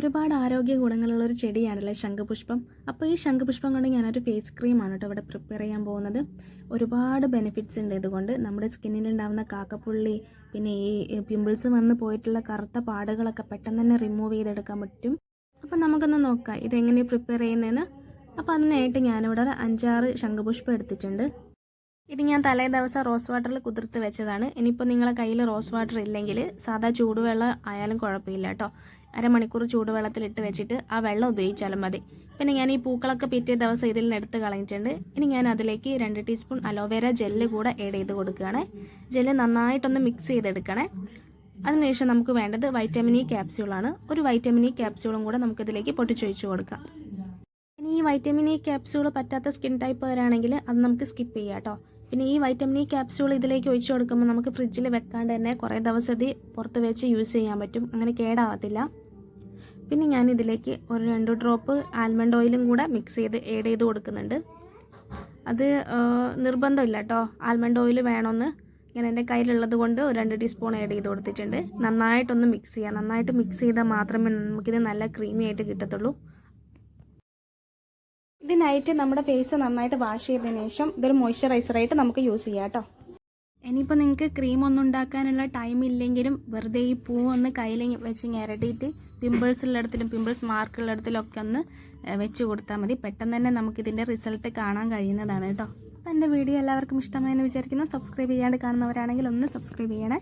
ഒരുപാട് ആരോഗ്യ ഗുണങ്ങളുള്ള ഒരു ചെടിയാണല്ലേ ശംഖുപുഷ്പം? അപ്പോൾ ഈ ശംഖുപുഷ്പം കൊണ്ട് ഞാനൊരു ഫേസ് ക്രീമാണ് കേട്ടോ ഇവിടെ പ്രിപ്പയർ ചെയ്യാൻ പോകുന്നത്. ഒരുപാട് ബെനിഫിറ്റ്സ് ഉണ്ട് ഇതുകൊണ്ട്. നമ്മുടെ സ്കിന്നിൽ ഉണ്ടാകുന്ന കാക്കപ്പുള്ളി പിന്നെ ഈ പിമ്പിൾസ് വന്ന് പോയിട്ടുള്ള കറുത്ത പാടുകളൊക്കെ പെട്ടെന്ന് തന്നെ റിമൂവ് ചെയ്തെടുക്കാൻ പറ്റും. അപ്പോൾ നമുക്കൊന്ന് നോക്കാം ഇതെങ്ങനെ പ്രിപ്പയർ ചെയ്യുന്നതെന്ന് അപ്പോൾ അതിനായിട്ട് ഞാനിവിടെ ഒരു അഞ്ചാറ് ശംഖുപുഷ്പം എടുത്തിട്ടുണ്ട്. ഇത് ഞാൻ തലേ ദിവസം റോസ് വാട്ടറിൽ കുതിർത്ത് വെച്ചതാണ്. ഇനിയിപ്പോൾ നിങ്ങളെ കയ്യിൽ റോസ് വാട്ടർ ഇല്ലെങ്കിൽ സാധാ ചൂടുവെള്ളം ആയാലും കുഴപ്പമില്ല കേട്ടോ. അരമണിക്കൂർ ചൂടുവെള്ളത്തിലിട്ട് വെച്ചിട്ട് ആ വെള്ളം ഉപയോഗിച്ചാലും മതി. പിന്നെ ഞാൻ ഈ പൂക്കളൊക്കെ പിറ്റേ ദിവസം ഇതിൽ നിന്ന് എടുത്ത് കളഞ്ഞിട്ടുണ്ട്. ഇനി ഞാൻ അതിലേക്ക് രണ്ട് ടീസ്പൂൺ അലോവേര ജെല്ല് കൂടെ ആഡ് ചെയ്ത് കൊടുക്കുകയാണ്. ജെല്ല് നന്നായിട്ടൊന്ന് മിക്സ് ചെയ്തെടുക്കണേ. അതിനുശേഷം നമുക്ക് വേണ്ടത് വൈറ്റമിൻ ഇ ക്യാപ്സ്യൂളാണ് ഒരു വൈറ്റമിൻ ഇ ക്യാപ്സ്യൂളും കൂടെ നമുക്കിതിലേക്ക് പൊട്ടിച്ചൊഴിച്ച് കൊടുക്കാം. ഇനി ഈ വൈറ്റമിൻ ഇ ക്യാപ്സ്യൂൾ പറ്റാത്ത സ്കിൻ ടൈപ്പ് വരാണെങ്കിൽ അത് നമുക്ക് സ്കിപ്പ് ചെയ്യാം കേട്ടോ. പിന്നെ ഈ വൈറ്റമിൻ ഇ ക്യാപ്സ്യൂൾ ഇതിലേക്ക് ഒഴിച്ചു കൊടുക്കുമ്പോൾ നമുക്ക് ഫ്രിഡ്ജിൽ വെക്കാണ്ട് തന്നെ കുറേ ദിവസം ഇത് പുറത്ത് വെച്ച് യൂസ് ചെയ്യാൻ പറ്റും. അങ്ങനെ കേടാവത്തില്ല. പിന്നെ ഞാൻ ഇതിലേക്ക് ഒരു രണ്ട് ഡ്രോപ്പ് ആൽമണ്ട് ഓയിലും കൂടെ മിക്സ് ചെയ്ത് ഏഡ് ചെയ്ത് കൊടുക്കുന്നുണ്ട്. അത് നിർബന്ധമില്ല കേട്ടോ ആൽമണ്ട് ഓയിൽ വേണമെന്ന് ഞാൻ എന്റെ കയ്യിലുള്ളത് കൊണ്ട് ഒരു രണ്ട് ടീസ്പൂൺ ആഡ് ചെയ്ത് കൊടുത്തിട്ടുണ്ട്. നന്നായിട്ടൊന്ന് മിക്സ് ചെയ്യാം. നന്നായിട്ട് മിക്സ് ചെയ്താൽ മാത്രമേ നമുക്കിത് നല്ല ക്രീമി ആയിട്ട് കിട്ടത്തുള്ളൂ. ഇതിനായിട്ട് നമ്മുടെ ഫേസ് നന്നായിട്ട് വാഷ് ചെയ്തതിന് ശേഷം ഇതൊരു മോയ്സ്ചറൈസറായിട്ട് നമുക്ക് യൂസ് ചെയ്യാം കേട്ടോ. ഇനിയിപ്പോൾ നിങ്ങൾക്ക് ക്രീം ഒന്നും ഉണ്ടാക്കാനുള്ള ടൈം ഇല്ലെങ്കിലും വെറുതെ ഈ പൂ ഒന്ന് കയ്യിൽ വെച്ച് ഞരടിയിട്ട് പിമ്പിൾസ് ഉള്ളിടത്തിലും പിമ്പിൾസ് മാർക്ക് ഉള്ളിടത്തിലും ഒക്കെ ഒന്ന് വെച്ച് കൊടുത്താൽ മതി. പെട്ടെന്ന് തന്നെ നമുക്കിതിന്റെ റിസൾട്ട് കാണാൻ കഴിയുന്നതാണ് കേട്ടോ. അപ്പോൾ എന്റെ വീഡിയോ എല്ലാവർക്കും ഇഷ്ടമായെന്ന് വിചാരിക്കുന്നു. സബ്സ്ക്രൈബ് ചെയ്യാണ്ട് കാണുന്നവരാണെങ്കിൽ ഒന്ന് സബ്സ്ക്രൈബ് ചെയ്യണേ.